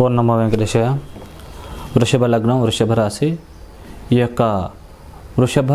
ఓం నమో వెంకటేశయ వృషభ లగ్నం వృషభ రాశి. ఈ యొక్క వృషభ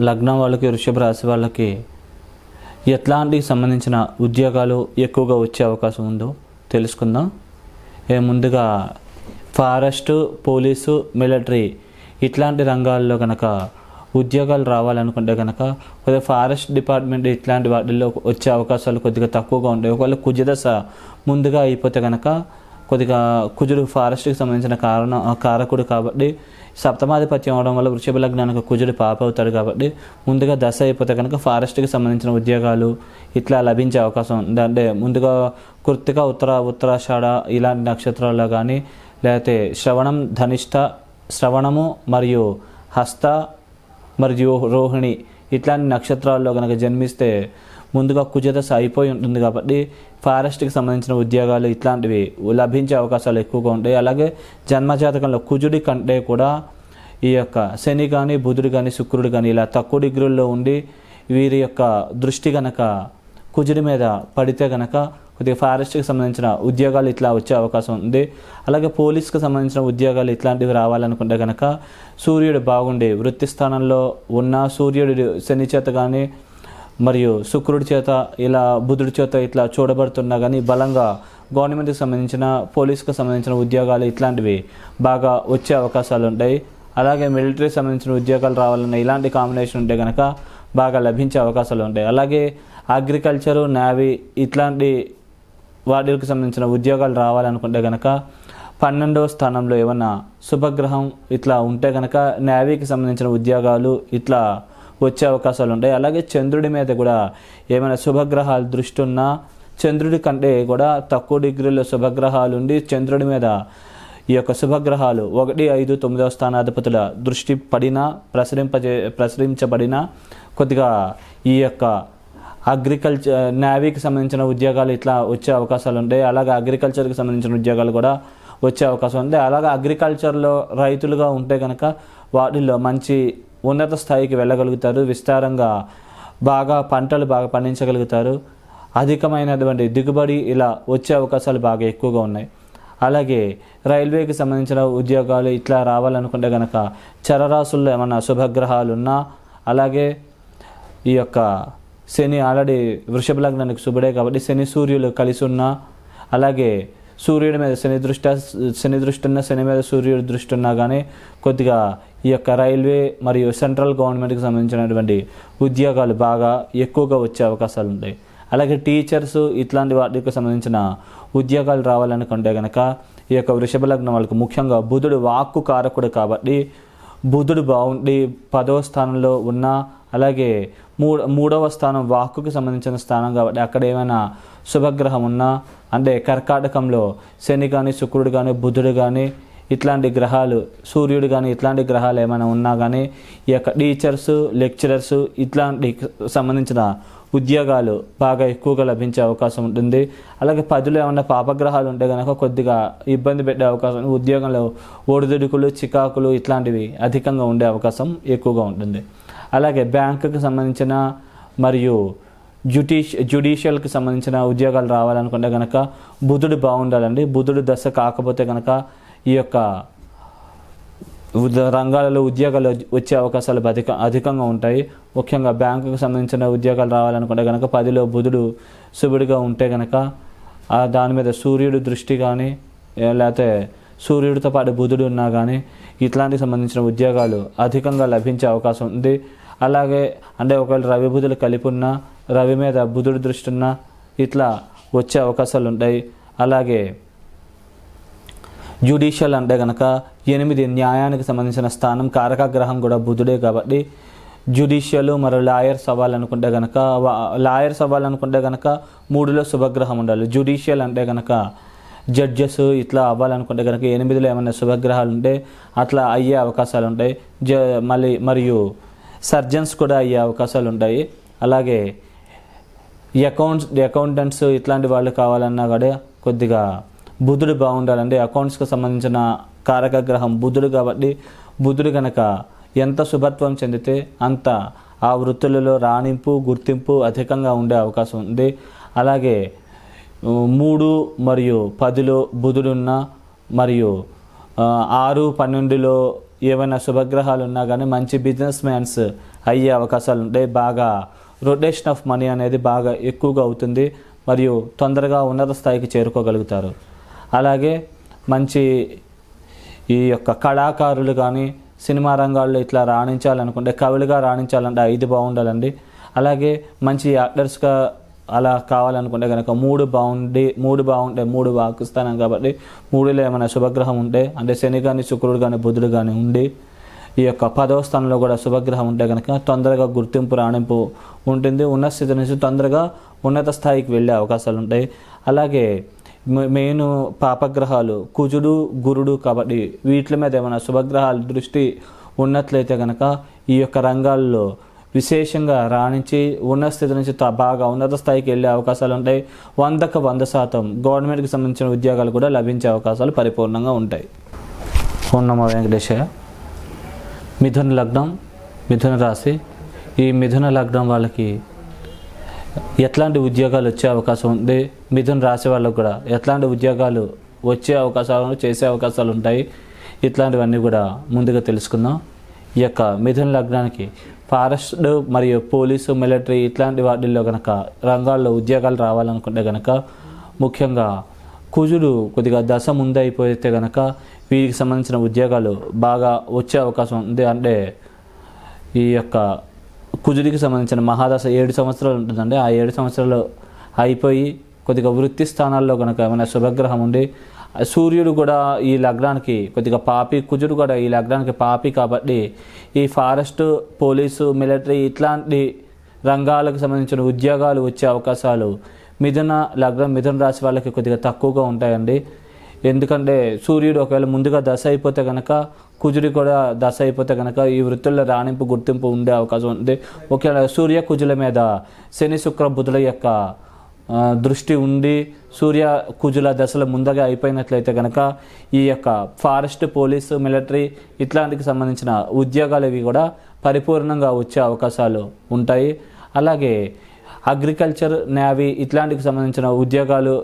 లగ్నం వాళ్ళకి వృషభ రాశి వాళ్ళకి ఎట్లాంటి సంబంధించిన ఉద్యోగాలు ఎక్కువగా వచ్చే అవకాశం ఉందో తెలుసుకుందాం. ఏ ముందుగా ఫారెస్ట్ పోలీసు మిలిటరీ ఇట్లాంటి రంగాల్లో కనుక ఉద్యోగాలు రావాలనుకుంటే కనుక కొద్దిగా ఫారెస్ట్ డిపార్ట్మెంట్ ఇట్లాంటి వాటిల్లో వచ్చే అవకాశాలు కొద్దిగా తక్కువగా ఉంటాయి. ఒకవేళ కుజదశ ముందుగా అయిపోతే కనుక కొద్దిగా కుజుడు ఫారెస్ట్కి సంబంధించిన కారణం కారకుడు కాబట్టి సప్తమాధిపత్యం అవడం వల్ల వృషభ లగ్నానికి కుజుడు పాప అవుతాడు కాబట్టి ముందుగా దశ అయిపోతే కనుక ఫారెస్ట్కి సంబంధించిన ఉద్యోగాలు ఇట్లా లభించే అవకాశం ఉంది. అంటే ముందుగా కృత్తిక ఉత్తర ఉత్తరాషాఢ ఇలాంటి నక్షత్రాల్లో కానీ లేకపోతే శ్రవణం ధనిష్ట శ్రవణము మరియు హస్త మరియు రోహిణి ఇట్లాంటి నక్షత్రాల్లో కనుక జన్మిస్తే ముందుగా కుజదశ అయిపోయి ఉంటుంది కాబట్టి ఫారెస్ట్కి సంబంధించిన ఉద్యోగాలు ఇట్లాంటివి లభించే అవకాశాలు ఎక్కువగా ఉంటాయి. అలాగే జన్మజాతకంలో కుజుడి కంటే కూడా ఈ యొక్క శని కానీ బుధుడు కానీ శుక్రుడు కానీ ఇలా తక్కువ డిగ్రీల్లో ఉండి వీరి యొక్క దృష్టి గనక కుజుడి మీద పడితే గనక కొద్దిగా ఫారెస్ట్కి సంబంధించిన ఉద్యోగాలు ఇట్లా వచ్చే అవకాశం ఉంది. అలాగే పోలీస్కి సంబంధించిన ఉద్యోగాలు ఇట్లాంటివి రావాలనుకుంటే కనుక సూర్యుడు బాగుండి వృత్తి స్థానంలో ఉన్న సూర్యుడు శని చేత కానీ మరియు శుక్రుడి చేత ఇలా బుధుడి చేత ఇట్లా చూడబడుతున్నా కానీ బలంగా గవర్నమెంట్కి సంబంధించిన పోలీస్కి సంబంధించిన ఉద్యోగాలు ఇట్లాంటివి బాగా వచ్చే అవకాశాలు ఉంటాయి. అలాగే మిలిటరీకి సంబంధించిన ఉద్యోగాలు రావాలన్న ఇలాంటి కాంబినేషన్ ఉంటే కనుక బాగా లభించే అవకాశాలు ఉంటాయి. అలాగే అగ్రికల్చరు నావీ ఇట్లాంటి వాటికి సంబంధించిన ఉద్యోగాలు రావాలనుకుంటే కనుక పన్నెండవ స్థానంలో ఏమన్నా శుభగ్రహం ఇట్లా ఉంటే కనుక నావీకి సంబంధించిన ఉద్యోగాలు ఇట్లా వచ్చే అవకాశాలు ఉంటాయి. అలాగే చంద్రుడి మీద కూడా ఏమైనా శుభగ్రహాలు దృష్టి ఉన్నా చంద్రుడి కంటే కూడా తక్కువ డిగ్రీలో శుభగ్రహాలు ఉండి చంద్రుడి మీద ఈ యొక్క శుభగ్రహాలు ఒకటి ఐదు తొమ్మిదవ స్థానాధిపతుల దృష్టి పడినా ప్రసరింపజే ప్రసరించబడినా కొద్దిగా ఈ యొక్క అగ్రికల్చర్ నేవీకి సంబంధించిన ఉద్యోగాలు ఇట్లా వచ్చే అవకాశాలు ఉంటాయి. అలాగే అగ్రికల్చర్కి సంబంధించిన ఉద్యోగాలు కూడా వచ్చే అవకాశం ఉంది. అలాగే అగ్రికల్చర్లో రైతులుగా ఉంటే కనుక వాటిల్లో మంచి ఉన్నత స్థాయికి వెళ్ళగలుగుతారు విస్తారంగా బాగా పంటలు బాగా పండించగలుగుతారు. అధికమైనటువంటి దిగుబడి ఇలా వచ్చే అవకాశాలు బాగా ఎక్కువగా ఉన్నాయి. అలాగే రైల్వేకి సంబంధించిన ఉద్యోగాలు ఇట్లా రావాలనుకుంటే కనుక చరరాశుల్లో ఏమన్నా శుభగ్రహాలు ఉన్నా అలాగే ఈ యొక్క శని ఆల్రెడీ వృషభ లగ్నానికి శుభుడే కాబట్టి శని సూర్యులు కలిసి ఉన్నా అలాగే సూర్యుడి మీద శని దృష్టి శని దృష్టి ఉన్న శని మీద సూర్యుడి దృష్టి ఉన్నా కానీ కొద్దిగా ఈ యొక్క రైల్వే మరియు సెంట్రల్ గవర్నమెంట్కి సంబంధించినటువంటి ఉద్యోగాలు బాగా ఎక్కువగా వచ్చే అవకాశాలు ఉంటాయి అలాగే టీచర్స్ ఇట్లాంటి వాటికి సంబంధించిన ఉద్యోగాలు రావాలనుకుంటే కనుక ఈ యొక్క వృషభ లగ్నం వాళ్ళకి ముఖ్యంగా బుధుడు వాక్కు కారకుడు కాబట్టి బుధుడు బాగుండి పదవ స్థానంలో ఉన్న అలాగే మూడ మూడవ స్థానం వాక్కుకి సంబంధించిన స్థానం కాబట్టి అక్కడ ఏమైనా శుభగ్రహం ఉన్నా అంటే కర్కాటకంలో శని కానీ శుక్రుడు కానీ బుధుడు కానీ ఇట్లాంటి గ్రహాలు సూర్యుడు కానీ ఇట్లాంటి గ్రహాలు ఏమైనా ఉన్నా కానీ ఈ యొక్క టీచర్స్ లెక్చరర్స్ ఇట్లాంటి సంబంధించిన ఉద్యోగాలు బాగా ఎక్కువగా లభించే అవకాశం ఉంటుంది. అలాగే పదిలో ఏమన్నా పాపగ్రహాలు ఉంటే కనుక కొద్దిగా ఇబ్బంది పెట్టే అవకాశం ఉద్యోగంలో ఒడిదుడుకులు చికాకులు ఇట్లాంటివి అధికంగా ఉండే అవకాశం ఎక్కువగా ఉంటుంది. అలాగే బ్యాంకుకి సంబంధించిన మరియు జ్యుడిష్ జ్యుడిషియల్కి సంబంధించిన ఉద్యోగాలు రావాలనుకుంటే కనుక బుధుడు బాగుండాలండి. బుధుడు దశ కాకపోతే కనుక ఈ యొక్క రంగాలలో ఉద్యోగాలు వచ్చే అవకాశాలు అధిక అధికంగా ఉంటాయి. ముఖ్యంగా బ్యాంకుకు సంబంధించిన ఉద్యోగాలు రావాలనుకుంటే కనుక పదిలో బుధుడు శుభుడిగా ఉంటే కనుక దాని మీద సూర్యుడు దృష్టి కానీ లేకపోతే సూర్యుడితో పాటు బుధుడు ఉన్నా కానీ ఇట్లాంటికి సంబంధించిన ఉద్యోగాలు అధికంగా లభించే అవకాశం ఉంది. అలాగే అంటే ఒకవేళ రవి బుధులు కలిపి ఉన్నా రవి మీద బుధుడు దృష్టి ఉన్నా ఇట్లా వచ్చే అవకాశాలు ఉంటాయి. అలాగే జ్యుడిషియల్ అంటే కనుక ఎనిమిది న్యాయానికి సంబంధించిన స్థానం కారకగ్రహం కూడా బుధుడే కాబట్టి జ్యుడిషియల్ మరియు లాయర్స్ అవ్వాలనుకుంటే కనుక లాయర్స్ అవ్వాలనుకుంటే కనుక మూడులో శుభగ్రహం ఉండాలి. జ్యుడిషియల్ అంటే కనుక జడ్జెస్ ఇట్లా అవ్వాలనుకుంటే కనుక ఎనిమిదిలో ఏమైనా శుభగ్రహాలు ఉంటే అట్లా అయ్యే అవకాశాలు ఉంటాయి. జ మళ్ళీ మరియు సర్జన్స్ కూడా అయ్యే అవకాశాలు ఉంటాయి. అలాగే అకౌంట్స్ అకౌంటెంట్స్ ఇట్లాంటి వాళ్ళు కావాలన్నా కూడా కొద్దిగా బుధుడు బాగుండాలండి. అకౌంట్స్కి సంబంధించిన కారక గ్రహం బుధుడు కాబట్టి బుధుడు కనుక ఎంత శుభత్వం చెందితే అంత ఆ వృత్తులలో రాణింపు గుర్తింపు అధికంగా ఉండే అవకాశం ఉంది. అలాగే మూడు మరియు పదిలో బుధుడున్న మరియు ఆరు పన్నెండులో ఏమైనా శుభగ్రహాలు ఉన్నా కానీ మంచి బిజినెస్ మ్యాన్స్ అయ్యే అవకాశాలు ఉంటాయి బాగా రొటేషన్ ఆఫ్ మనీ అనేది బాగా ఎక్కువగా అవుతుంది. మరియు తొందరగా ఉన్నత స్థాయికి చేరుకోగలుగుతారు. అలాగే మంచి ఈ యొక్క కళాకారులు కానీ సినిమా రంగాల్లో ఇట్లా రాణించాలనుకుంటే కవులుగా రాణించాలంటే ఐదు బాగుండాలండి అలాగే మంచి యాక్టర్స్గా అలా కావాలనుకుంటే కనుక మూడు బాగుండి మూడు బాగుంటే మూడు వాకిస్తానం కాబట్టి మూడులో ఏమైనా శుభగ్రహం ఉంటే అంటే శని కానీ శుక్రుడు కానీ బుధుడు కానీ ఉండి ఈ యొక్క పదవ స్థానంలో కూడా శుభగ్రహం ఉంటే కనుక తొందరగా గుర్తింపు రాణింపు ఉంటుంది. ఉన్న స్థితి నుంచి తొందరగా ఉన్నత స్థాయికి వెళ్ళే అవకాశాలు ఉంటాయి. అలాగే మెయిన్ పాపగ్రహాలు కుజుడు గురుడు కాబట్టి వీటి మీద ఏమైనా శుభగ్రహాల దృష్టి ఉన్నట్లయితే కనుక ఈ యొక్క రంగాల్లో విశేషంగా రాణించి ఉన్న స్థితి నుంచి త- బాగా ఉన్నత స్థాయికి వెళ్ళే అవకాశాలు ఉంటాయి. వందకు వంద శాతం గవర్నమెంట్కి సంబంధించిన ఉద్యోగాలు కూడా లభించే అవకాశాలు పరిపూర్ణంగా ఉంటాయి. ఓం వెంకటేశయ్య. మిథున లగ్నం మిథున రాశి. ఈ మిథున లగ్నం వాళ్ళకి ఎట్లాంటి ఉద్యోగాలు వచ్చే అవకాశం ఉంది? మిథున్ రాశి వాళ్ళకు కూడా ఎట్లాంటి ఉద్యోగాలు వచ్చే అవకాశాలను చేసే అవకాశాలు ఉంటాయి? ఇట్లాంటివన్నీ కూడా ముందుగా తెలుసుకుందాం. ఈ యొక్క మిథున లగ్నానికి ఫారెస్ట్ మరియు పోలీసు మిలిటరీ ఇట్లాంటి వాటిల్లో కనుక రంగాల్లో ఉద్యోగాలు రావాలనుకుంటే కనుక ముఖ్యంగా కుజుడు కొద్దిగా దశ ముందు అయిపోతే కనుక వీరికి సంబంధించిన ఉద్యోగాలు బాగా వచ్చే అవకాశం ఉంది అంటే ఈ యొక్క కుజుడికి సంబంధించిన మహాదశ ఏడు సంవత్సరాలు ఉంటుందండి. ఆ ఏడు సంవత్సరాలు అయిపోయి కొద్దిగా వృత్తి స్థానాల్లో కనుక ఏమైనా శుభగ్రహం ఉండి సూర్యుడు కూడా ఈ లగ్నానికి కొద్దిగా పాపి కుజుడు కూడా ఈ లగ్నానికి పాపి కాబట్టి ఈ ఫారెస్ట్ పోలీసు మిలిటరీ ఇట్లాంటి రంగాలకు సంబంధించిన ఉద్యోగాలు వచ్చే అవకాశాలు మిథున లగ్నం మిథున రాశి వాళ్ళకి కొద్దిగా తక్కువగా ఉంటాయండి. ఎందుకంటే సూర్యుడు ఒకవేళ ముందుగా దశ అయిపోతే కనుక కుజుడి కూడా దశ అయిపోతే కనుక ఈ వృత్తుల్లో రాణింపు గుర్తింపు ఉండే అవకాశం ఉంది. ఒకవేళ సూర్య కుజుల మీద శని శుక్ర బుధుల యొక్క దృష్టి ఉండి సూర్య కుజుల దశలు ముందుగా అయిపోయినట్లయితే కనుక ఈ యొక్క ఫారెస్ట్ పోలీసు మిలిటరీ ఇట్లాంటికి సంబంధించిన ఉద్యోగాలు ఇవి కూడా పరిపూర్ణంగా వచ్చే అవకాశాలు ఉంటాయి. అలాగే అగ్రికల్చర్ నేవీ ఇట్లాంటికి సంబంధించిన ఉద్యోగాలు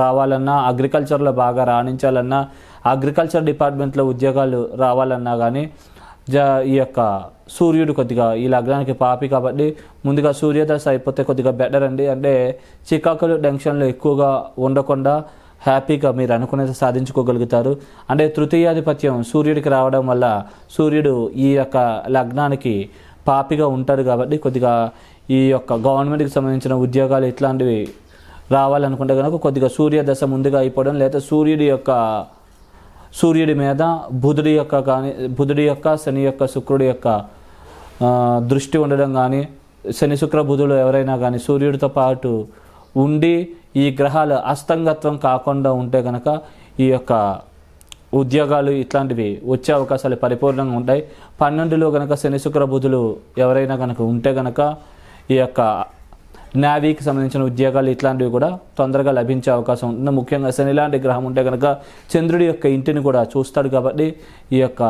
రావాలన్నా అగ్రికల్చర్లో బాగా రాణించాలన్నా అగ్రికల్చర్ డిపార్ట్మెంట్లో ఉద్యోగాలు రావాలన్నా కానీ జ ఈ యొక్క సూర్యుడు కొద్దిగా ఈ లగ్నానికి పాపి కాబట్టి ముందుగా సూర్యదశ అయిపోతే కొద్దిగా బెటర్ అండి. అంటే చికాకులు టెన్షన్లు ఎక్కువగా ఉండకుండా హ్యాపీగా మీరు అనుకునేది సాధించుకోగలుగుతారు. అంటే తృతీయాధిపత్యం సూర్యుడికి రావడం వల్ల సూర్యుడు ఈ యొక్క లగ్నానికి పాపిగా ఉంటాడు కాబట్టి కొద్దిగా ఈ యొక్క గవర్నమెంట్కి సంబంధించిన ఉద్యోగాలు ఇట్లాంటివి రావాలనుకుంటే కనుక కొద్దిగా సూర్యదశ ముందుగా అయిపోవడం లేదా సూర్యుడి యొక్క సూర్యుడి మీద బుధుడి యొక్క కానీ బుధుడి యొక్క శని యొక్క శుక్రుడి యొక్క దృష్టి ఉండడం కానీ శని శుక్ర బుధుడు ఎవరైనా కానీ సూర్యుడితో పాటు ఉండి ఈ గ్రహాలు అస్తంగత్వం కాకుండా ఉంటే కనుక ఈ యొక్క ఉద్యోగాలు ఇట్లాంటివి వచ్చే అవకాశాలు పరిపూర్ణంగా ఉంటాయి. పన్నెండులో కనుక శని శుక్ర బుధులు ఎవరైనా కనుక ఉంటే కనుక ఈ యొక్క నావీకి సంబంధించిన ఉద్యోగాలు ఇట్లాంటివి కూడా తొందరగా లభించే అవకాశం ఉంటుంది. ముఖ్యంగా శని లాంటి గ్రహం ఉంటే కనుక చంద్రుడి యొక్క ఇంటిని కూడా చూస్తాడు కాబట్టి ఈ యొక్క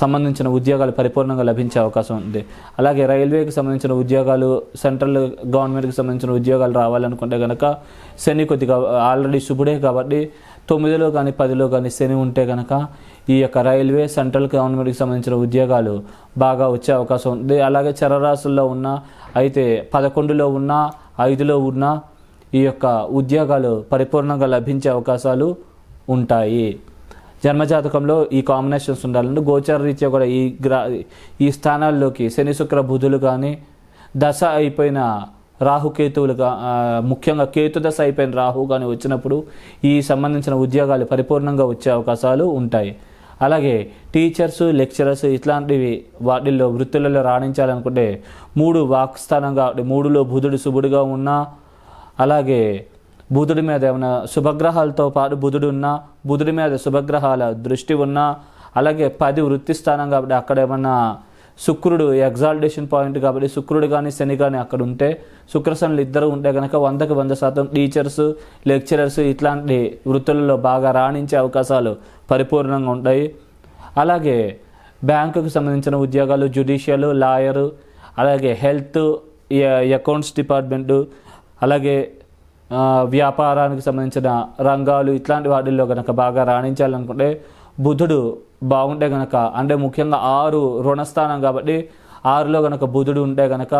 సంబంధించిన ఉద్యోగాలు పరిపూర్ణంగా లభించే అవకాశం ఉంది. అలాగే రైల్వేకి సంబంధించిన ఉద్యోగాలు సెంట్రల్ గవర్నమెంట్కి సంబంధించిన ఉద్యోగాలు రావాలనుకుంటే కనుక శని కొద్దిగా ఆల్రెడీ శుభుడే కాబట్టి తొమ్మిదిలో కానీ పదిలో కానీ శని ఉంటే కనుక ఈ యొక్క రైల్వే సెంట్రల్ గవర్నమెంట్కి సంబంధించిన ఉద్యోగాలు బాగా వచ్చే అవకాశం ఉంది. అలాగే చరరాశుల్లో ఉన్న అయితే పదకొండులో ఉన్న ఐదులో ఉన్న ఈ యొక్క ఉద్యోగాలు పరిపూర్ణంగా లభించే అవకాశాలు ఉంటాయి. జన్మజాతకంలో ఈ కాంబినేషన్స్ ఉండాలంటే గోచార రీత్యా కూడా ఈ గ్రా ఈ స్థానాల్లోకి శని శుక్ర బుధులు కానీ దశ అయిపోయిన రాహుకేతువులుగా ముఖ్యంగా కేతు దశ అయిపోయిన రాహు కానీ వచ్చినప్పుడు ఈ సంబంధించిన ఉద్యోగాలు పరిపూర్ణంగా వచ్చే అవకాశాలు ఉంటాయి. అలాగే టీచర్స్ లెక్చరర్స్ ఇట్లాంటివి వాటిల్లో వృత్తులలో రాణించాలనుకుంటే మూడు వాక్స్థానంగా మూడులో బుధుడు శుభుడుగా ఉన్నా అలాగే బుధుడి మీద ఏమైనా శుభగ్రహాలతో పాటు బుధుడు ఉన్నా బుధుడి మీద శుభగ్రహాల దృష్టి ఉన్నా అలాగే పది వృత్తి స్థానం కాబట్టి అక్కడ ఏమన్నా శుక్రుడు ఎగ్జాల్టేషన్ పాయింట్ కాబట్టి శుక్రుడు కానీ శని కానీ అక్కడ ఉంటే శుక్రశనులు ఇద్దరు ఉంటే కనుక వందకు వంద శాతం టీచర్స్ లెక్చరర్స్ ఇట్లాంటి వృత్తులలో బాగా రాణించే అవకాశాలు పరిపూర్ణంగా ఉంటాయి. అలాగే బ్యాంకుకు సంబంధించిన ఉద్యోగాలు జ్యుడిషియల్ లాయరు అలాగే హెల్త్ అకౌంట్స్ డిపార్ట్మెంటు అలాగే వ్యాపారానికి సంబంధించిన రంగాలు ఇట్లాంటి వాటిల్లో కనుక బాగా రాణించాలనుకుంటే బుధుడు బాగుంటే గనక అంటే ముఖ్యంగా ఆరు రుణస్థానం కాబట్టి ఆరులో గనక బుధుడు ఉంటే గనక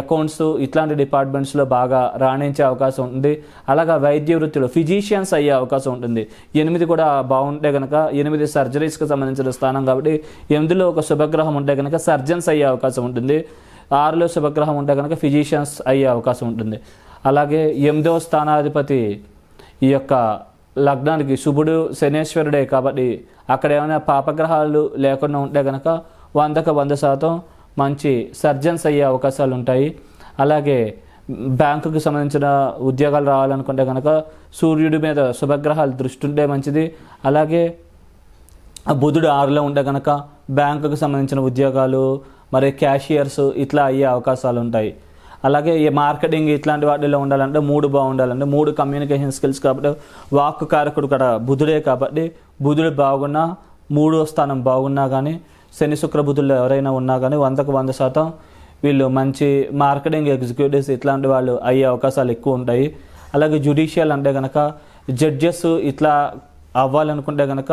అకౌంట్స్ ఇట్లాంటి డిపార్ట్మెంట్స్లో బాగా రాణించే అవకాశం ఉంటుంది. అలాగా వైద్య వృత్తిలో ఫిజీషియన్స్ అయ్యే అవకాశం ఉంటుంది. ఎనిమిది కూడా బాగుంటే కనుక ఎనిమిది సర్జరీస్కి సంబంధించిన స్థానం కాబట్టి ఎనిమిదిలో ఒక శుభగ్రహం ఉంటే కనుక సర్జన్స్ అయ్యే అవకాశం ఉంటుంది. ఆరులో శుభగ్రహం ఉంటే కనుక ఫిజీషియన్స్ అయ్యే అవకాశం ఉంటుంది. అలాగే ఎనిమిదవ స్థానాధిపతి ఈ యొక్క లగ్నానికి శుభుడు శనేశ్వరుడే కాబట్టి అక్కడ ఏమైనా పాపగ్రహాలు లేకుండా ఉంటే కనుక వందకు వంద శాతం మంచి సర్జన్స్ అయ్యే అవకాశాలు ఉంటాయి. అలాగే బ్యాంకుకి సంబంధించిన ఉద్యోగాలు రావాలనుకుంటే కనుక సూర్యుడి మీద శుభగ్రహాలు దృష్టి ఉంటే మంచిది. అలాగే బుధుడు ఆరులో ఉంటే కనుక బ్యాంకుకు సంబంధించిన ఉద్యోగాలు మరి క్యాషియర్స్ ఇట్లా అయ్యే అవకాశాలు ఉంటాయి. అలాగే ఈ మార్కెటింగ్ ఇట్లాంటి వాటిలో ఉండాలంటే మూడు బాగుండాలంటే మూడు కమ్యూనికేషన్ స్కిల్స్ కాబట్టి వాక్ కారకుడు కూడా బుధుడే కాబట్టి బుధుడు బాగున్నా మూడో స్థానం బాగున్నా కానీ శని శుక్ర బుధుల్లో ఎవరైనా ఉన్నా కానీ వందకు వంద శాతం వీళ్ళు మంచి మార్కెటింగ్ ఎగ్జిక్యూటివ్స్ ఇట్లాంటి వాళ్ళు అయ్యే అవకాశాలు ఎక్కువ ఉంటాయి. అలాగే జ్యుడిషియల్ అంటే కనుక జడ్జెస్ ఇట్లా అవ్వాలనుకుంటే కనుక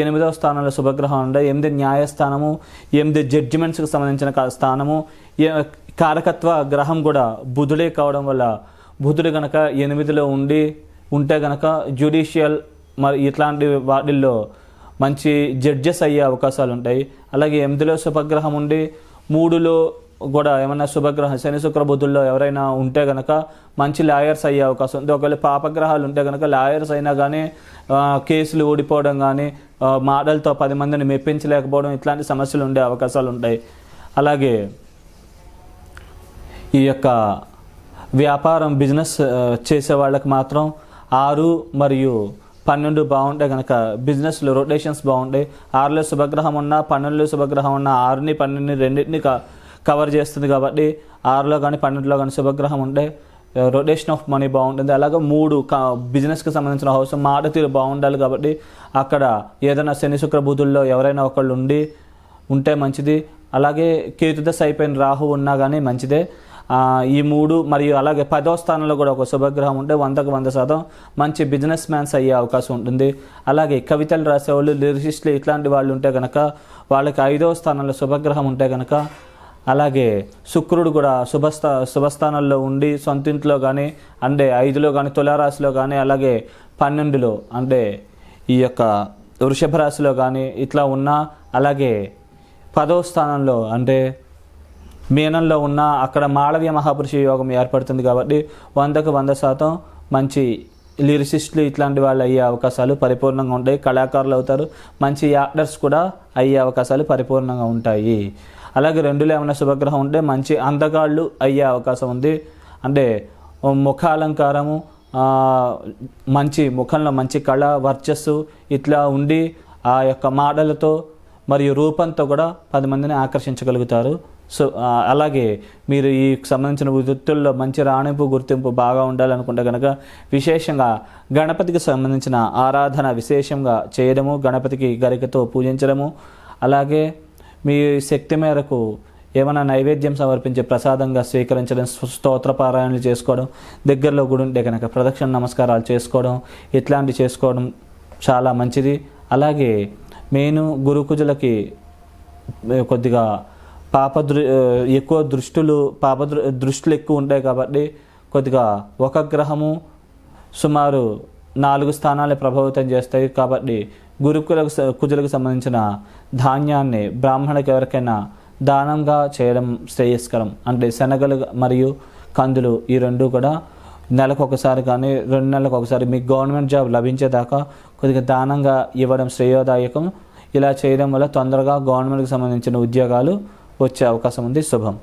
ఎనిమిదవ స్థానంలో శుభగ్రహం ఉండే ఎనిమిది న్యాయస్థానము ఎనిమిది జడ్జిమెంట్స్కి సంబంధించిన స్థానము. కారకత్వ గ్రహం కూడా బుధుడే కావడం వల్ల బుధుడు గనక ఎనిమిదిలో ఉండి ఉంటే గనక జ్యుడిషియల్ మరి ఇట్లాంటి వాటిల్లో మంచి జడ్జెస్ అయ్యే అవకాశాలు ఉంటాయి అలాగే ఎనిమిదిలో శుభగ్రహం ఉండి మూడులో కూడా ఏమైనా శుభగ్రహం శని శుక్ర బుద్ధుల్లో ఎవరైనా ఉంటే గనక మంచి లాయర్స్ అయ్యే అవకాశం ఉంది. ఒకవేళ పాపగ్రహాలు ఉంటే గనక లాయర్స్ అయినా కానీ కేసులు ఓడిపోవడం కానీ మాటలతో పది మందిని మెప్పించలేకపోవడం ఇట్లాంటి సమస్యలు ఉండే అవకాశాలు ఉంటాయి. అలాగే ఈ యొక్క వ్యాపారం బిజినెస్ చేసే వాళ్ళకి మాత్రం ఆరు మరియు పన్నెండు బాగుంటే కనుక బిజినెస్లో రొటేషన్స్ బాగుంటాయి. ఆరులో శుభగ్రహం ఉన్నా పన్నెండులో శుభగ్రహం ఉన్నా ఆరుని పన్నెండుని రెండింటిని కా కవర్ చేస్తుంది కాబట్టి ఆరులో కానీ పన్నెండులో కానీ శుభగ్రహం ఉంటే రొటేషన్ ఆఫ్ మనీ బాగుంటుంది అలాగే మూడు క బిజినెస్కి సంబంధించిన హౌస్ మాట తీరు బాగుండాలి కాబట్టి అక్కడ ఏదైనా శని శుక్ర బుధుల్లో ఎవరైనా ఒకళ్ళు ఉండి ఉంటే మంచిది. అలాగే కేతుదశ అయిపోయిన రాహు ఉన్నా కానీ మంచిదే. ఈ మూడు మరియు అలాగే పదో స్థానంలో కూడా ఒక శుభగ్రహం ఉంటే వందకు వంద శాతం మంచి బిజినెస్ మ్యాన్స్ అయ్యే అవకాశం ఉంటుంది. అలాగే కవితలు రాసేవాళ్ళు లిరిసిస్టులు ఇట్లాంటి వాళ్ళు ఉంటే కనుక వాళ్ళకి ఐదవ స్థానంలో శుభగ్రహం ఉంటే కనుక అలాగే శుక్రుడు కూడా శుభస్థా శుభస్థానంలో ఉండి సొంతింట్లో కానీ అంటే ఐదులో కానీ తులారాశిలో కానీ అలాగే పన్నెండులో అంటే ఈ యొక్క వృషభ రాశిలో కానీ ఇట్లా ఉన్నా అలాగే పదవ స్థానంలో అంటే మీనంలో ఉన్న అక్కడ మాళవ్య మహాపురుష యోగం ఏర్పడుతుంది కాబట్టి వందకు వంద శాతం మంచి లిరిసిస్టులు ఇట్లాంటి వాళ్ళు అయ్యే అవకాశాలు పరిపూర్ణంగా ఉంటాయి. కళాకారులు అవుతారు. మంచి యాక్టర్స్ కూడా అయ్యే అవకాశాలు పరిపూర్ణంగా ఉంటాయి. అలాగే రెండులో ఏమైనా శుభగ్రహం ఉంటే మంచి అందగాళ్ళు అయ్యే అవకాశం ఉంది. అంటే ముఖాలంకారము మంచి ముఖంలో మంచి కళ వర్చస్సు ఇట్లా ఉండి ఆ యొక్క మాటలతో మరియు రూపంతో కూడా పది మందిని ఆకర్షించగలుగుతారు. సో అలాగే మీరు ఈ సంబంధించిన వృత్తుల్లో మంచి రాణింపు గుర్తింపు బాగా ఉండాలనుకుంటే కనుక విశేషంగా గణపతికి సంబంధించిన ఆరాధన విశేషంగా చేయడము గణపతికి గరికతో పూజించడము అలాగే మీ శక్తి మేరకు ఏమైనా నైవేద్యం సమర్పించి ప్రసాదంగా స్వీకరించడం స్తోత్రపారాయణలు చేసుకోవడం దగ్గరలో గుడి ఉంటే కనుక ప్రదక్షిణ నమస్కారాలు చేసుకోవడం ఇట్లాంటి చేసుకోవడం చాలా మంచిది. అలాగే మెయిన్ గురుకుజులకి కొద్దిగా పాప దృ ఎక్కువ దృష్టులు పాప దృష్టిలు ఎక్కువ ఉంటాయి కాబట్టి కొద్దిగా ఒక గ్రహము సుమారు నాలుగు స్థానాలు ప్రభావితం చేస్తాయి కాబట్టి గురుకులకు స- కుజులకు సంబంధించిన ధాన్యాన్ని బ్రాహ్మణులకు ఎవరికైనా దానంగా చేయడం శ్రేయస్కరం. అంటే శనగలు మరియు కందులు ఈ రెండు కూడా నెలకు ఒకసారి కానీ రెండు నెలలకు ఒకసారి మీకు గవర్నమెంట్ జాబ్ లభించేదాకా కొద్దిగా దానంగా ఇవ్వడం శ్రేయోదాయకం. ఇలా చేయడం వల్ల తొందరగా గవర్నమెంట్కి సంబంధించిన ఉద్యోగాలు వచ్చే అవకాశం ఉంది. శుభం.